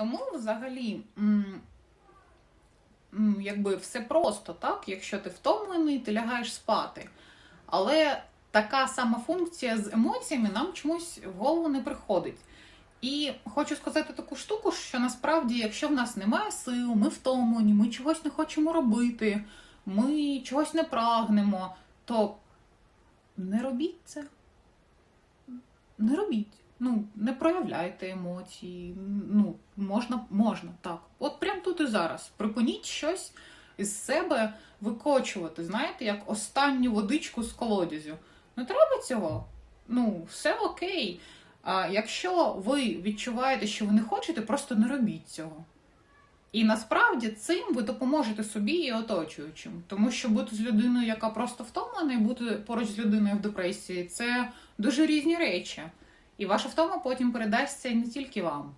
Тому взагалі, якби все просто, так? Якщо ти втомлений, ти лягаєш спати. Але така сама функція з емоціями нам чомусь в голову не приходить. І хочу сказати таку штуку, що насправді, якщо в нас немає сил, ми втомлені, ми чогось не хочемо робити, ми чогось не прагнемо, то не робіть це. Не робіть. Ну, не проявляйте емоції. Ну, можна, можна, так. От прямо тут і зараз. Припиніть щось із себе викочувати, знаєте, як останню водичку з колодязю. Не треба цього. Ну, все окей. А якщо ви відчуваєте, що ви не хочете, просто не робіть цього. І насправді цим ви допоможете собі і оточуючим. Тому що бути з людиною, яка просто втомлена, і бути поруч з людиною в депресії це дуже різні речі. І ваша втома потім передасться не тільки вам.